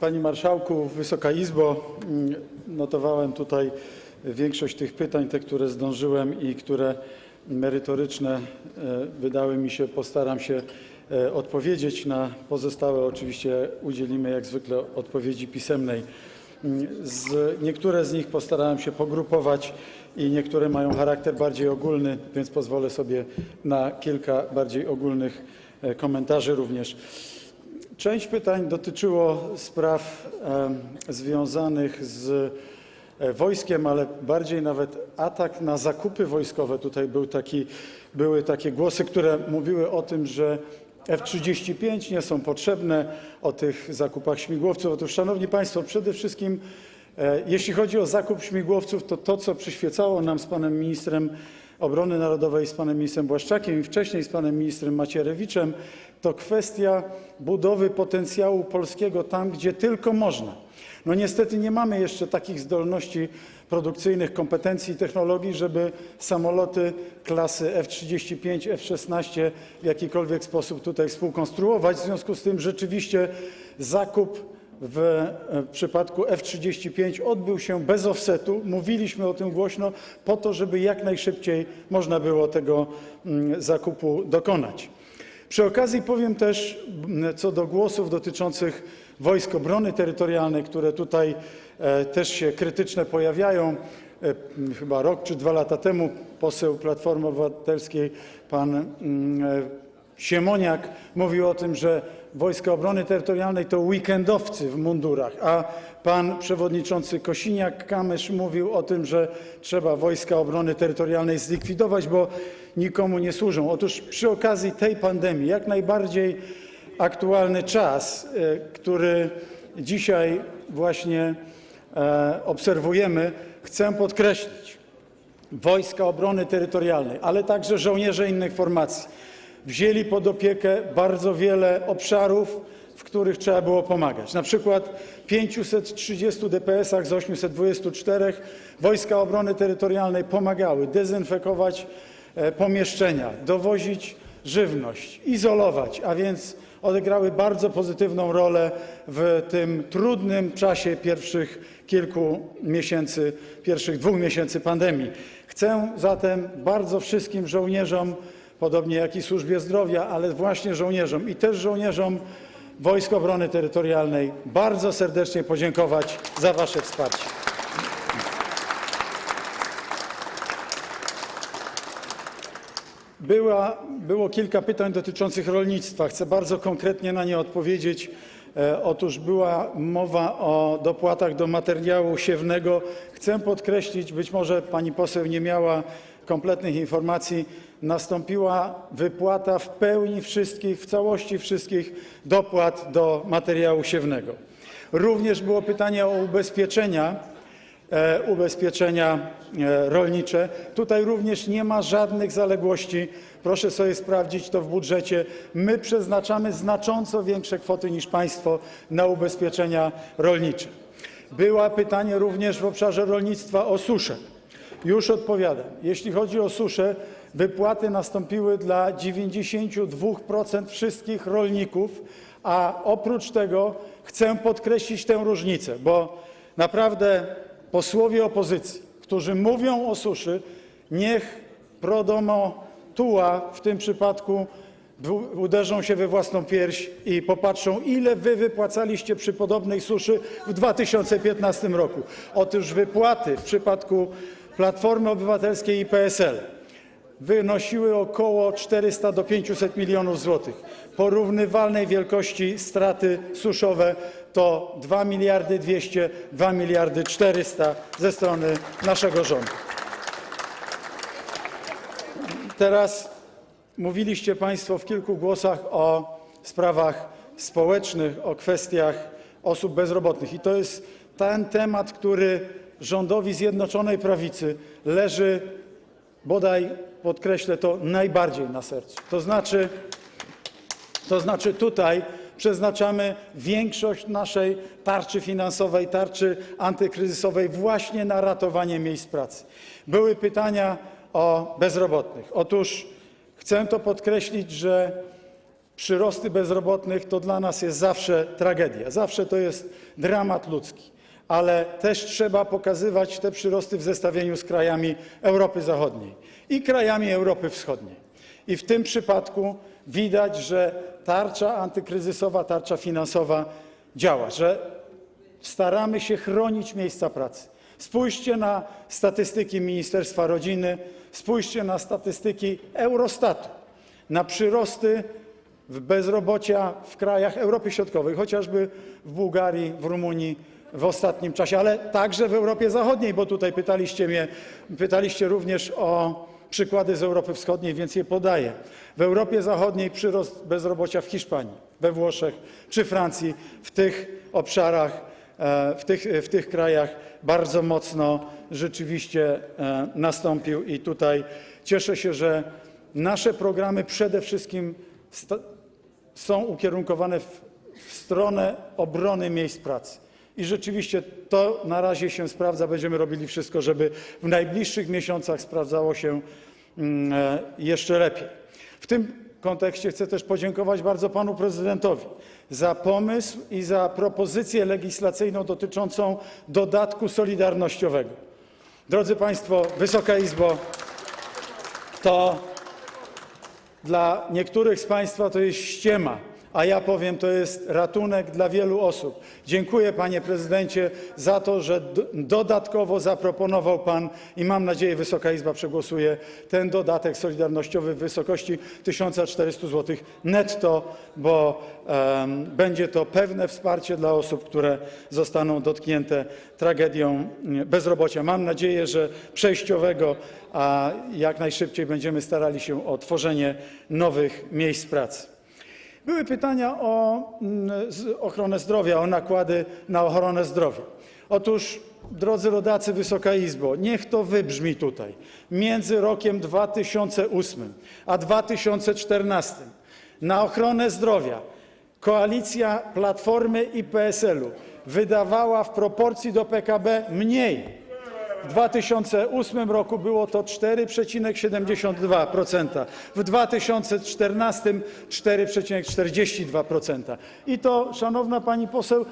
Panie Marszałku, Wysoka Izbo, mm, notowałem tutaj większość tych pytań, te, które zdążyłem i które merytoryczne e, wydały mi się, postaram się e, odpowiedzieć. Na pozostałe oczywiście udzielimy jak zwykle odpowiedzi pisemnej. Mm, Z, niektóre z nich postarałem się pogrupować i niektóre mają charakter bardziej ogólny, więc pozwolę sobie na kilka bardziej ogólnych e, komentarzy również. Część pytań dotyczyło spraw związanych z e, wojskiem, ale bardziej nawet atak na zakupy wojskowe. Tutaj były takie głosy, które mówiły o tym, że F-35 nie są potrzebne, o tych zakupach śmigłowców. Otóż, Szanowni Państwo, przede wszystkim e, jeśli chodzi o zakup śmigłowców, to to, co przyświecało nam z panem ministrem obrony narodowej, z panem ministrem Błaszczakiem i wcześniej z panem ministrem Macierewiczem, to kwestia budowy potencjału polskiego tam, gdzie tylko można. No niestety nie mamy jeszcze takich zdolności produkcyjnych, kompetencji i technologii, żeby samoloty klasy F-35, F-16 w jakikolwiek sposób tutaj współkonstruować. W związku z tym rzeczywiście zakup w e, przypadku F-35 odbył się bez offsetu. Mówiliśmy o tym głośno po to, żeby jak najszybciej można było tego mm, zakupu dokonać. Przy okazji powiem też mm, co do głosów dotyczących Wojsk Obrony Terytorialnej, które tutaj e, też się krytyczne pojawiają. E, Chyba rok czy dwa lata temu poseł Platformy Obywatelskiej, pan mm, Siemoniak mówił o tym, że Wojska Obrony Terytorialnej to weekendowcy w mundurach, a pan przewodniczący Kosiniak-Kamysz mówił o tym, że trzeba Wojska Obrony Terytorialnej zlikwidować, bo nikomu nie służą. Otóż przy okazji tej pandemii jak najbardziej aktualny czas, e, który dzisiaj właśnie e, obserwujemy, chcę podkreślić. Wojska Obrony Terytorialnej, ale także żołnierze innych formacji wzięli pod opiekę bardzo wiele obszarów, w których trzeba było pomagać. Na przykład w 530 DPS-ach z 824 Wojska Obrony Terytorialnej pomagały dezynfekować e, pomieszczenia, dowozić żywność, izolować, a więc odegrały bardzo pozytywną rolę w tym trudnym czasie pierwszych kilku miesięcy, pierwszych dwóch miesięcy pandemii. Chcę zatem bardzo wszystkim żołnierzom, podobnie jak i służbie zdrowia, ale właśnie żołnierzom i też żołnierzom Wojsk Obrony Terytorialnej bardzo serdecznie podziękować za Wasze wsparcie. Było kilka pytań dotyczących rolnictwa. Chcę bardzo konkretnie na nie odpowiedzieć. E, Otóż była mowa o dopłatach do materiału siewnego. Chcę podkreślić, być może pani poseł nie miała kompletnych informacji, nastąpiła wypłata w pełni wszystkich, w całości wszystkich dopłat do materiału siewnego. Również było pytanie o ubezpieczenia ubezpieczenia e, rolnicze. Tutaj również nie ma żadnych zaległości. Proszę sobie sprawdzić to w budżecie. My przeznaczamy znacząco większe kwoty niż państwo na ubezpieczenia rolnicze. Było pytanie również w obszarze rolnictwa o suszę. Już odpowiadam. Jeśli chodzi o suszę, wypłaty nastąpiły dla 92% wszystkich rolników, a oprócz tego chcę podkreślić tę różnicę, bo naprawdę posłowie opozycji, którzy mówią o suszy, niech pro domo tua w tym przypadku uderzą się we własną pierś i popatrzą, ile wy wypłacaliście przy podobnej suszy w 2015 roku. Otóż wypłaty w przypadku Platformy Obywatelskiej i PSL wynosiły około 400 do 500 milionów złotych. Porównywalnej wielkości straty suszowe to 2 miliardy 200, 2 miliardy 400 ze strony naszego rządu. Teraz mówiliście Państwo w kilku głosach o sprawach społecznych, o kwestiach osób bezrobotnych i to jest ten temat, który rządowi Zjednoczonej Prawicy leży bodaj, podkreślę to, najbardziej na sercu. To znaczy, to znaczy tutaj przeznaczamy większość naszej tarczy finansowej, tarczy antykryzysowej właśnie na ratowanie miejsc pracy. Były pytania o bezrobotnych. Otóż chcę to podkreślić, że przyrosty bezrobotnych to dla nas jest zawsze tragedia, zawsze to jest dramat ludzki, ale też trzeba pokazywać te przyrosty w zestawieniu z krajami Europy Zachodniej i krajami Europy Wschodniej. I w tym przypadku widać, że tarcza antykryzysowa, tarcza finansowa działa, że staramy się chronić miejsca pracy. Spójrzcie na statystyki Ministerstwa Rodziny, spójrzcie na statystyki Eurostatu, na przyrosty bezrobocia w krajach Europy Środkowej, chociażby w Bułgarii, w Rumunii w ostatnim czasie, ale także w Europie Zachodniej, bo tutaj pytaliście mnie, pytaliście również o przykłady z Europy Wschodniej, więc je podaję. W Europie Zachodniej przyrost bezrobocia w Hiszpanii, we Włoszech czy Francji, w tych obszarach, e, w tych, krajach bardzo mocno rzeczywiście e, nastąpił i tutaj cieszę się, że nasze programy przede wszystkim są ukierunkowane w stronę obrony miejsc pracy. I rzeczywiście to na razie się sprawdza. Będziemy robili wszystko, żeby w najbliższych miesiącach sprawdzało się mm, e, jeszcze lepiej. W tym kontekście chcę też podziękować bardzo panu prezydentowi za pomysł i za propozycję legislacyjną dotyczącą dodatku solidarnościowego. Drodzy Państwo, Wysoka Izbo, to dla niektórych z Państwa to jest ściema, a ja powiem, to jest ratunek dla wielu osób. Dziękuję, Panie Prezydencie, za to, że do- dodatkowo zaproponował Pan i mam nadzieję, Wysoka Izba przegłosuje ten dodatek solidarnościowy w wysokości 1400 zł netto, bo będzie to pewne wsparcie dla osób, które zostaną dotknięte tragedią bezrobocia. Mam nadzieję, że przejściowego, a jak najszybciej będziemy starali się o tworzenie nowych miejsc pracy. Były pytania o mm, ochronę zdrowia, o nakłady na ochronę zdrowia. Otóż, drodzy rodacy, Wysoka Izbo, niech to wybrzmi tutaj. Między rokiem 2008 a 2014 na ochronę zdrowia koalicja Platformy i PSL-u wydawała w proporcji do PKB mniej w 2008 roku było to 4,72%, w 2014 4,42%. I to, szanowna pani poseł,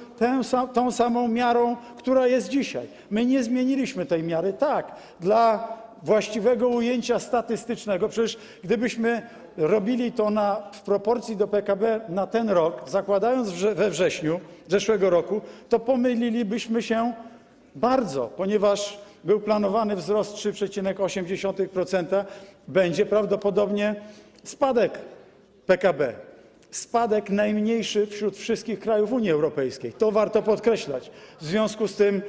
tą samą miarą, która jest dzisiaj. My nie zmieniliśmy tej miary. Tak, dla właściwego ujęcia statystycznego, przecież gdybyśmy robili to w proporcji do PKB na ten rok, zakładając we wrześniu zeszłego roku, to pomylilibyśmy się bardzo, ponieważ był planowany wzrost 3,8%, będzie prawdopodobnie spadek PKB. Spadek najmniejszy wśród wszystkich krajów Unii Europejskiej. To warto podkreślać. W związku z tym,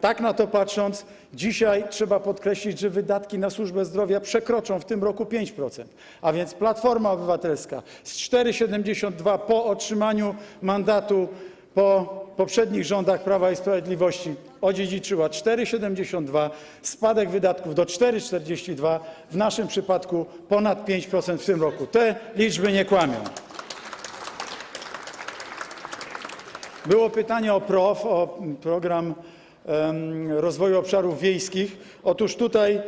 tak na to patrząc, dzisiaj trzeba podkreślić, że wydatki na służbę zdrowia przekroczą w tym roku 5%. A więc Platforma Obywatelska z 4,72 po otrzymaniu mandatu po poprzednich rządach Prawa i Sprawiedliwości odziedziczyła 4,72, spadek wydatków do 4,42, w naszym przypadku ponad 5% w tym roku. Te liczby nie kłamią. Było pytanie o PROW, o program rozwoju obszarów wiejskich. Otóż tutaj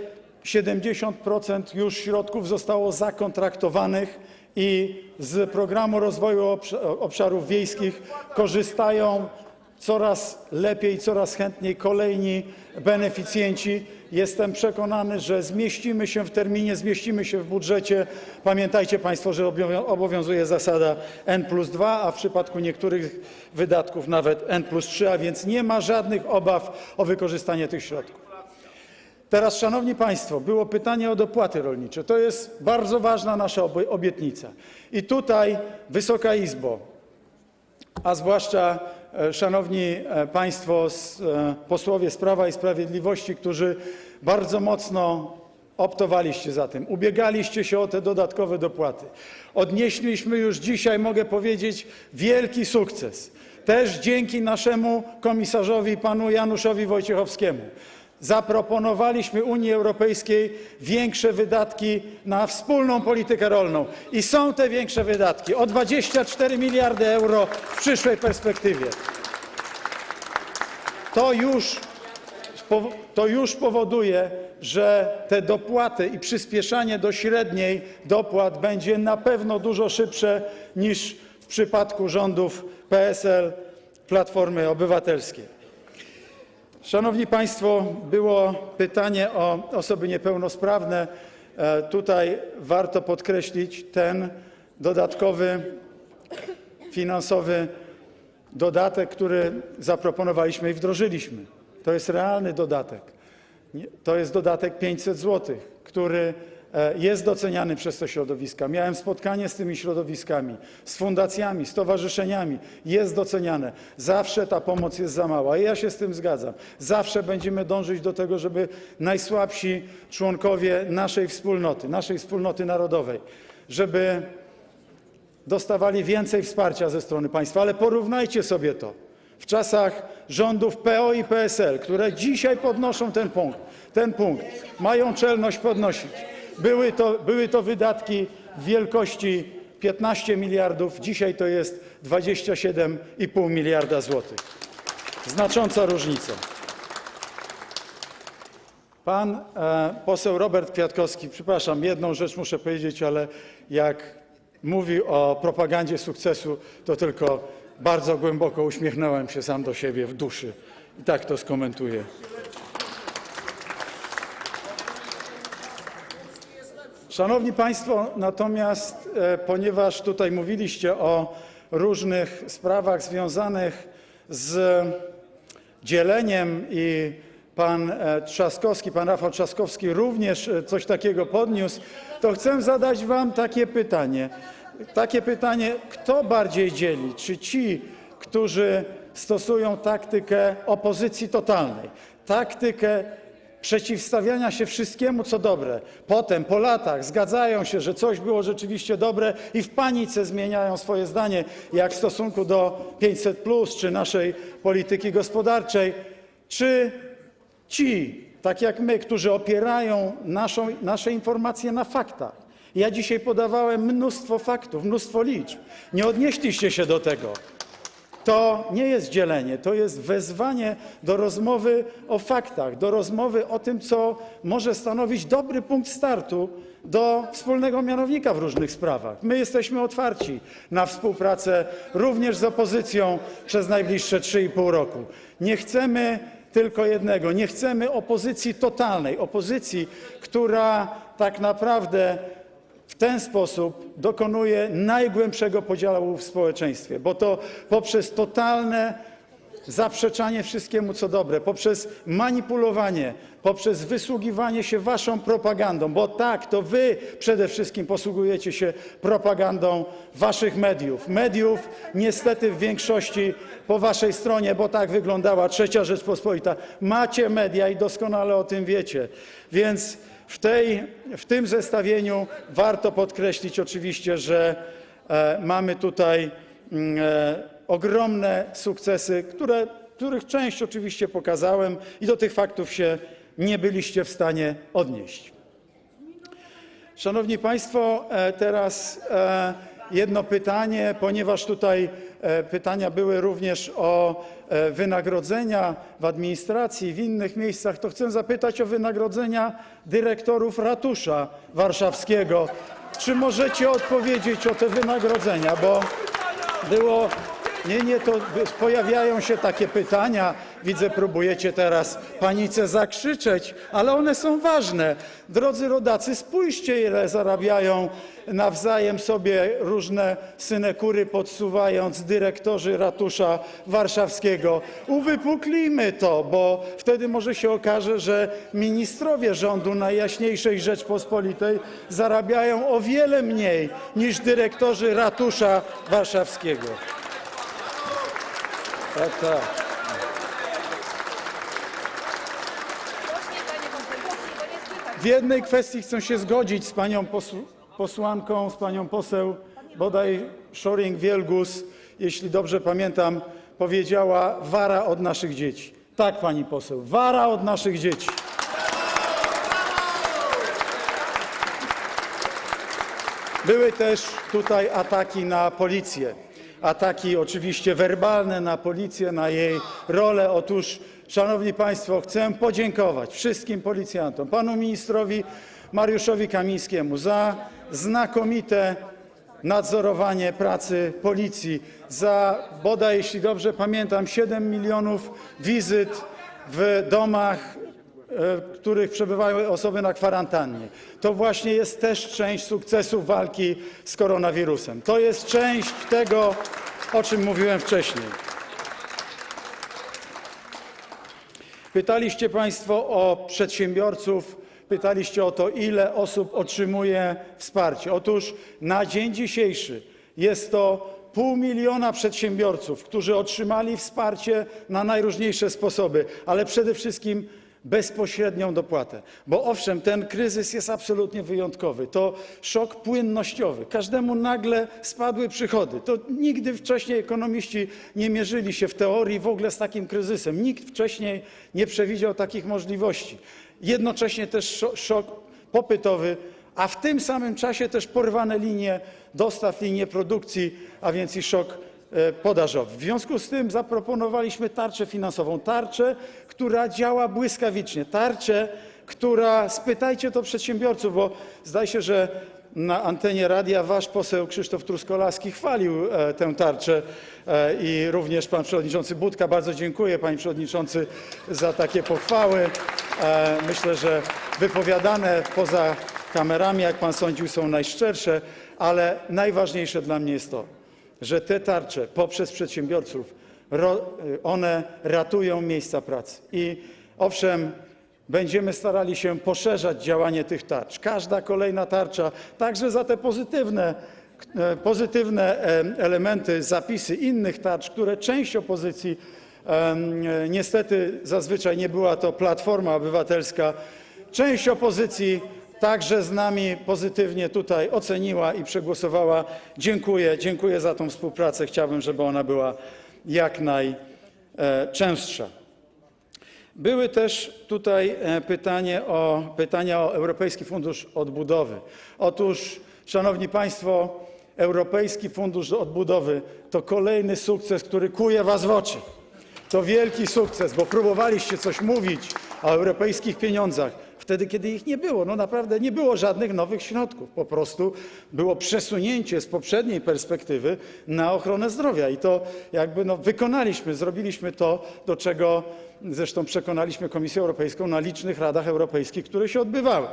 70% już środków zostało zakontraktowanych i z programu rozwoju obsz- obszarów wiejskich korzystają coraz lepiej, coraz chętniej kolejni beneficjenci. Jestem przekonany, że zmieścimy się w terminie, zmieścimy się w budżecie. Pamiętajcie Państwo, że obowią- obowiązuje zasada N plus 2, a w przypadku niektórych wydatków nawet N plus 3, a więc nie ma żadnych obaw o wykorzystanie tych środków. Teraz, Szanowni Państwo, było pytanie o dopłaty rolnicze. To jest bardzo ważna nasza obie- obietnica. I tutaj, Wysoka Izbo, a zwłaszcza szanowni e, państwo e, posłowie z Prawa i Sprawiedliwości, którzy bardzo mocno optowaliście za tym, ubiegaliście się o te dodatkowe dopłaty. Odnieśliśmy już dzisiaj, mogę powiedzieć, wielki sukces. Też dzięki naszemu komisarzowi, panu Januszowi Wojciechowskiemu. Zaproponowaliśmy Unii Europejskiej większe wydatki na wspólną politykę rolną i są te większe wydatki o 24 miliardy euro w przyszłej perspektywie. To już to już powoduje, że te dopłaty i przyspieszanie do średniej dopłat będzie na pewno dużo szybsze niż w przypadku rządów PSL, Platformy Obywatelskiej. Szanowni Państwo, było pytanie o osoby niepełnosprawne. E, Tutaj warto podkreślić ten dodatkowy finansowy dodatek, który zaproponowaliśmy i wdrożyliśmy. To jest realny dodatek. To jest dodatek 500 zł, który jest doceniany przez te środowiska. Miałem spotkanie z tymi środowiskami, z fundacjami, stowarzyszeniami. Jest doceniane. Zawsze ta pomoc jest za mała i ja się z tym zgadzam. Zawsze będziemy dążyć do tego, żeby najsłabsi członkowie naszej wspólnoty, naszej wspólnoty narodowej, żeby dostawali więcej wsparcia ze strony państwa, ale porównajcie sobie to. W czasach rządów PO i PSL, które dzisiaj podnoszą ten punkt, ten punkt mają czelność podnosić. Były to, były to wydatki w wielkości 15 miliardów, dzisiaj to jest 27,5 miliarda złotych. Znacząca różnica. Pan e, poseł Robert Kwiatkowski, przepraszam, jedną rzecz muszę powiedzieć, ale jak mówi o propagandzie sukcesu, to tylko bardzo głęboko uśmiechnąłem się sam do siebie w duszy. I tak to skomentuję. Szanowni Państwo, natomiast e, ponieważ tutaj mówiliście o różnych sprawach związanych z dzieleniem i pan e, Trzaskowski, pan Rafał Trzaskowski również e, coś takiego podniósł, to chcę zadać wam takie pytanie. Takie pytanie, kto bardziej dzieli? Czy ci, którzy stosują taktykę opozycji totalnej, taktykę przeciwstawiania się wszystkiemu, co dobre. Potem, po latach, zgadzają się, że coś było rzeczywiście dobre i w panice zmieniają swoje zdanie, jak w stosunku do 500 czy naszej polityki gospodarczej. Czy ci, tak jak my, którzy opierają nasze informacje na faktach. Ja dzisiaj podawałem mnóstwo faktów, mnóstwo liczb. Nie odnieśliście się do tego. To nie jest dzielenie, to jest wezwanie do rozmowy o faktach, do rozmowy o tym, co może stanowić dobry punkt startu do wspólnego mianownika w różnych sprawach. My jesteśmy otwarci na współpracę również z opozycją przez najbliższe 3,5 roku. Nie chcemy tylko jednego, nie chcemy opozycji totalnej, opozycji, która tak naprawdę w ten sposób dokonuje najgłębszego podziału w społeczeństwie, bo to poprzez totalne zaprzeczanie wszystkiemu, co dobre, poprzez manipulowanie, poprzez wysługiwanie się waszą propagandą, bo tak, to wy przede wszystkim posługujecie się propagandą waszych mediów. Mediów niestety w większości po waszej stronie, bo tak wyglądała trzecia Rzeczpospolita. Macie media i doskonale o tym wiecie. Więc w, tym zestawieniu warto podkreślić oczywiście, że e, mamy tutaj mm, e, ogromne sukcesy, których część oczywiście pokazałem i do tych faktów się nie byliście w stanie odnieść. Szanowni Państwo, e, teraz jedno pytanie, ponieważ tutaj e, pytania były również o e, wynagrodzenia w administracji, w innych miejscach, to chcę zapytać o wynagrodzenia dyrektorów ratusza warszawskiego. Czy możecie odpowiedzieć o te wynagrodzenia, bo było nie, nie, to pojawiają się takie pytania. Widzę, próbujecie teraz panice zakrzyczeć, ale one są ważne. Drodzy rodacy, spójrzcie, ile zarabiają nawzajem sobie różne synekury podsuwając dyrektorzy ratusza warszawskiego. Uwypuklimy to, bo wtedy może się okaże, że ministrowie rządu Najjaśniejszej Rzeczpospolitej zarabiają o wiele mniej niż dyrektorzy ratusza warszawskiego. Tak, tak. W jednej kwestii chcę się zgodzić z panią posł- posłanką, z panią poseł bodaj Szoring-Wielgus, jeśli dobrze pamiętam, powiedziała wara od naszych dzieci. Tak, pani poseł, wara od naszych dzieci. Były też tutaj ataki na policję. Ataki oczywiście werbalne na policję, na jej rolę. Otóż Szanowni Państwo, chcę podziękować wszystkim policjantom, panu ministrowi Mariuszowi Kamińskiemu za znakomite nadzorowanie pracy policji, za bodaj, jeśli dobrze pamiętam, 7 milionów wizyt w domach, e, w których przebywają osoby na kwarantannie. To właśnie jest też część sukcesu walki z koronawirusem. To jest część tego, o czym mówiłem wcześniej. Pytaliście Państwo o przedsiębiorców, pytaliście o to, ile osób otrzymuje wsparcie. Otóż na dzień dzisiejszy jest to pół miliona przedsiębiorców, którzy otrzymali wsparcie na najróżniejsze sposoby, ale przede wszystkim bezpośrednią dopłatę. Bo owszem, ten kryzys jest absolutnie wyjątkowy. To szok płynnościowy. Każdemu nagle spadły przychody. To nigdy wcześniej ekonomiści nie mierzyli się w teorii w ogóle z takim kryzysem. Nikt wcześniej nie przewidział takich możliwości. Jednocześnie też szo- szok popytowy, a w tym samym czasie też porwane linie dostaw, linie produkcji, a więc i szok podażowy. W związku z tym zaproponowaliśmy tarczę finansową, tarczę, która działa błyskawicznie, tarczę, która, spytajcie to przedsiębiorców, bo zdaje się, że na antenie radia wasz poseł Krzysztof Truskolaski chwalił e, tę tarczę e, i również pan przewodniczący Budka. Bardzo dziękuję panie przewodniczący za takie pochwały. E, myślę, że wypowiadane poza kamerami, jak pan sądził, są najszczersze, ale najważniejsze dla mnie jest to, że te tarcze poprzez przedsiębiorców, ro, one ratują miejsca pracy. I owszem, będziemy starali się poszerzać działanie tych tarcz. Każda kolejna tarcza, także za te pozytywne, e, e, elementy, zapisy innych tarcz, które część opozycji, e, niestety zazwyczaj nie była to Platforma Obywatelska, część opozycji także z nami pozytywnie tutaj oceniła i przegłosowała. Dziękuję, dziękuję za tą współpracę. Chciałbym, żeby ona była jak najczęstsza. Były też tutaj e, pytanie o, pytania o Europejski Fundusz Odbudowy. Otóż, Szanowni Państwo, Europejski Fundusz Odbudowy to kolejny sukces, który kuje Was w oczy. To wielki sukces, bo próbowaliście coś mówić o europejskich pieniądzach wtedy, kiedy ich nie było. No naprawdę nie było żadnych nowych środków. Po prostu było przesunięcie z poprzedniej perspektywy na ochronę zdrowia i to jakby no, wykonaliśmy, zrobiliśmy to, do czego zresztą przekonaliśmy Komisję Europejską na licznych radach europejskich, które się odbywały.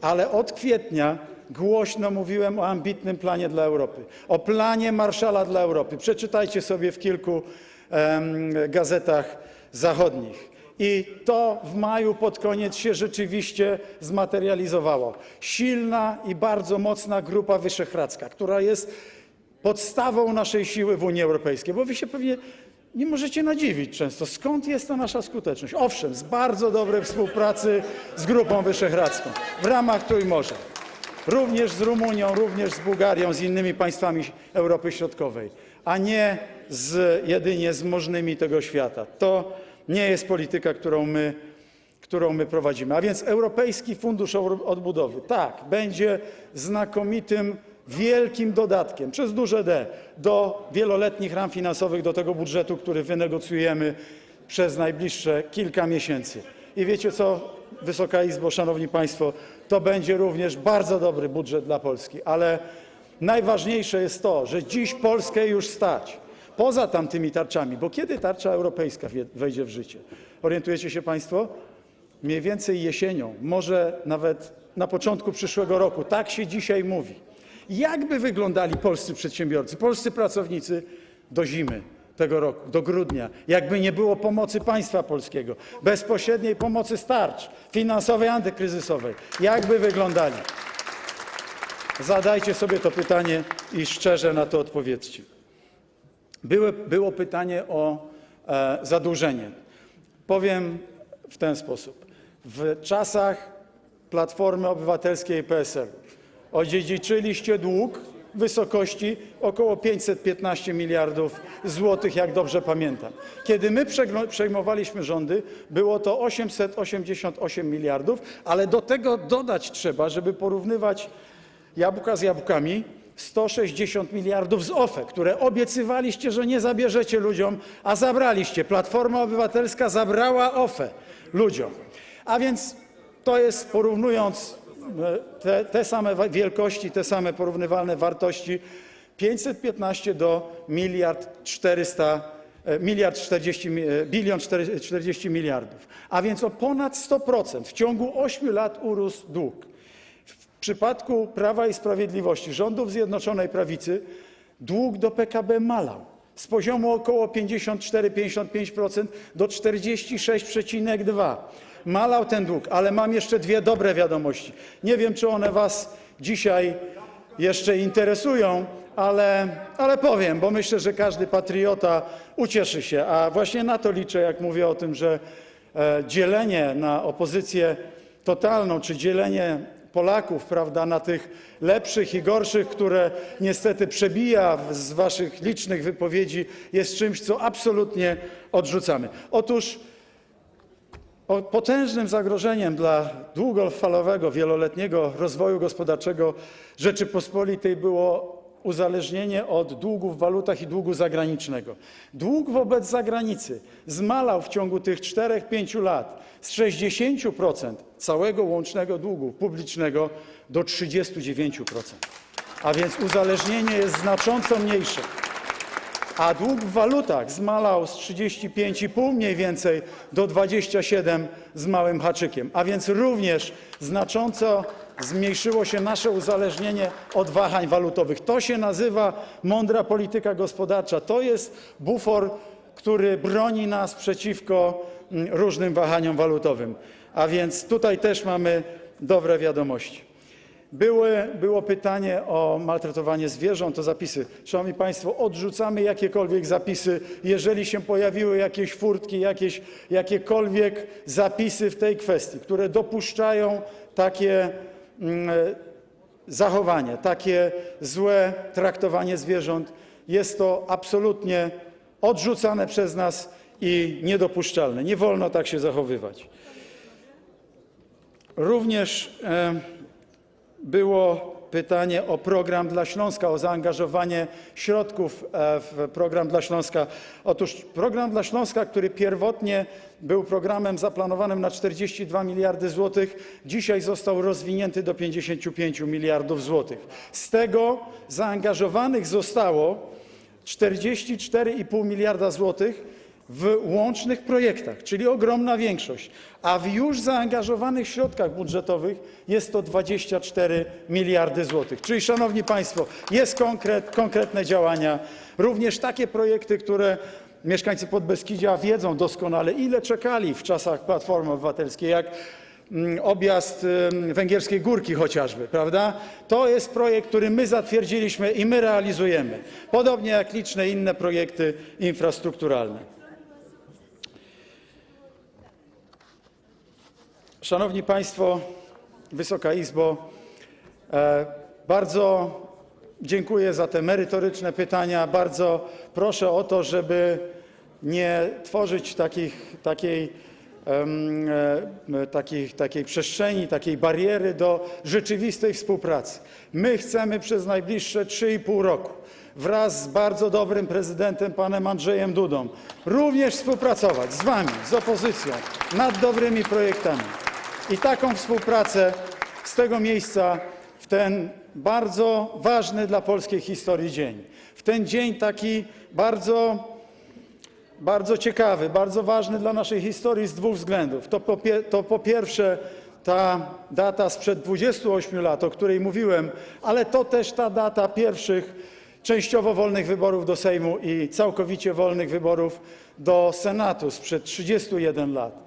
Ale od kwietnia głośno mówiłem o ambitnym planie dla Europy, o planie Marszala dla Europy. Przeczytajcie sobie w kilku gazetach zachodnich. I to w maju pod koniec się rzeczywiście zmaterializowało. Silna i bardzo mocna Grupa Wyszehradzka, która jest podstawą naszej siły w Unii Europejskiej, bo wy się pewnie nie możecie nadziwić często, skąd jest ta nasza skuteczność. Owszem, z bardzo dobrej współpracy z Grupą Wyszehradzką w ramach Trójmorza. Również z Rumunią, również z Bułgarią, z innymi państwami Europy Środkowej, a nie jedynie z możnymi tego świata. Nie jest polityka, którą my prowadzimy. A więc Europejski Fundusz Odbudowy, tak, będzie znakomitym, wielkim dodatkiem przez duże D do wieloletnich ram finansowych, do tego budżetu, który wynegocjujemy przez najbliższe kilka miesięcy. I wiecie co, Wysoka Izbo, Szanowni Państwo, to będzie również bardzo dobry budżet dla Polski, ale najważniejsze jest to, że dziś Polskę już stać poza tamtymi tarczami, bo kiedy tarcza europejska wejdzie w życie? Orientujecie się Państwo? Mniej więcej jesienią, może nawet na początku przyszłego roku. Tak się dzisiaj mówi. Jak by wyglądali polscy przedsiębiorcy, polscy pracownicy do zimy tego roku, do grudnia, jakby nie było pomocy państwa polskiego, bezpośredniej pomocy starcz, finansowej, antykryzysowej? Jak by wyglądali? Zadajcie sobie to pytanie i szczerze na to odpowiedzcie. Było pytanie o e, zadłużenie. Powiem w ten sposób. W czasach Platformy Obywatelskiej PSL odziedziczyliście dług w wysokości około 515 miliardów złotych, jak dobrze pamiętam. Kiedy my przejmowaliśmy rządy, było to 888 miliardów, ale do tego dodać trzeba, żeby porównywać jabłka z jabłkami, 160 miliardów z OFE, które obiecywaliście, że nie zabierzecie ludziom, a zabraliście. Platforma Obywatelska zabrała OFE ludziom. A więc to jest, porównując e, te, te same wielkości, te same porównywalne wartości, 515 do miliard 400, e, miliard 40, mi- e, bilion 4 40 miliardów. A więc o ponad 100% w ciągu 8 lat urósł dług. Przypadku Prawa i Sprawiedliwości, rządów Zjednoczonej Prawicy, dług do PKB malał z poziomu około 54-55% do 46,2%. Malał ten dług, ale mam jeszcze dwie dobre wiadomości. Nie wiem, czy one Was dzisiaj jeszcze interesują, ale, ale powiem, bo myślę, że każdy patriota ucieszy się, a właśnie na to liczę, jak mówię o tym, że e, dzielenie na opozycję totalną, czy dzielenie Polaków, prawda, na tych lepszych i gorszych, które niestety przebija z waszych licznych wypowiedzi, jest czymś, co absolutnie odrzucamy. Otóż potężnym zagrożeniem dla długofalowego, wieloletniego rozwoju gospodarczego Rzeczypospolitej było uzależnienie od długów w walutach i długu zagranicznego. Dług wobec zagranicy zmalał w ciągu tych 4-5 lat z 60% całego łącznego długu publicznego do 39%. A więc uzależnienie jest znacząco mniejsze a dług w walutach zmalał z 35,5 mniej więcej do 27 z małym haczykiem. A więc również znacząco zmniejszyło się nasze uzależnienie od wahań walutowych. To się nazywa mądra polityka gospodarcza. To jest bufor, który broni nas przeciwko mm, różnym wahaniom walutowym. A więc tutaj też mamy dobre wiadomości. Były, było pytanie o maltretowanie zwierząt, o zapisy. Szanowni Państwo, odrzucamy jakiekolwiek zapisy. Jeżeli się pojawiły jakieś furtki, jakieś, jakiekolwiek zapisy w tej kwestii, które dopuszczają takie mm, zachowanie, takie złe traktowanie zwierząt, jest to absolutnie odrzucane przez nas i niedopuszczalne. Nie wolno tak się zachowywać. Pytanie o program dla Śląska, o zaangażowanie środków e, w program dla Śląska. Otóż program dla Śląska, który pierwotnie był programem zaplanowanym na 42 miliardy złotych, dzisiaj został rozwinięty do 55 miliardów złotych. Z tego zaangażowanych zostało 44,5 miliarda złotych w łącznych projektach, czyli ogromna większość, a w już zaangażowanych środkach budżetowych jest to 24 miliardy złotych. Czyli, Szanowni Państwo, jest konkret, konkretne działania, również takie projekty, które mieszkańcy Podbeskidzia wiedzą doskonale, ile czekali w czasach Platformy Obywatelskiej, jak mm, objazd ym, Węgierskiej Górki chociażby, prawda? To jest projekt, który my zatwierdziliśmy i my realizujemy, podobnie jak liczne inne projekty infrastrukturalne. Szanowni Państwo, Wysoka Izbo, e, bardzo dziękuję za te merytoryczne pytania. Bardzo proszę o to, żeby nie tworzyć e, takiej przestrzeni, takiej bariery do rzeczywistej współpracy. My chcemy przez najbliższe 3,5 roku wraz z bardzo dobrym prezydentem, panem Andrzejem Dudą, również współpracować z wami, z opozycją, nad dobrymi projektami. I taką współpracę z tego miejsca w ten bardzo ważny dla polskiej historii dzień, w ten dzień taki bardzo, ciekawy, bardzo ważny dla naszej historii z dwóch względów. To po, pierwsze ta data sprzed 28 lat, o której mówiłem, ale to też ta data pierwszych częściowo wolnych wyborów do Sejmu i całkowicie wolnych wyborów do Senatu sprzed 31 lat.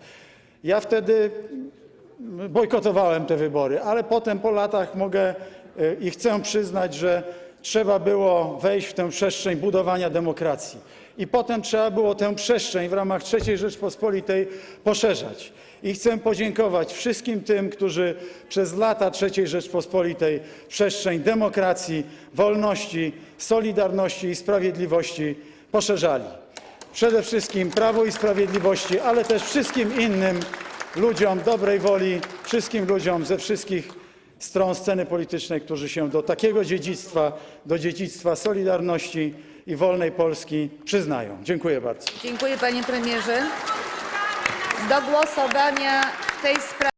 Bojkotowałem te wybory, ale potem po latach mogę y, i chcę przyznać, że trzeba było wejść w tę przestrzeń budowania demokracji. I potem trzeba było tę przestrzeń w ramach III Rzeczpospolitej poszerzać. I chcę podziękować wszystkim tym, którzy przez lata III Rzeczpospolitej przestrzeń demokracji, wolności, solidarności i sprawiedliwości poszerzali. Przede wszystkim Prawu i Sprawiedliwości, ale też wszystkim innym ludziom dobrej woli, wszystkim ludziom ze wszystkich stron sceny politycznej, którzy się do takiego dziedzictwa, do dziedzictwa Solidarności i wolnej Polski przyznają. Dziękuję bardzo. Dziękuję, panie premierze. Do głosowania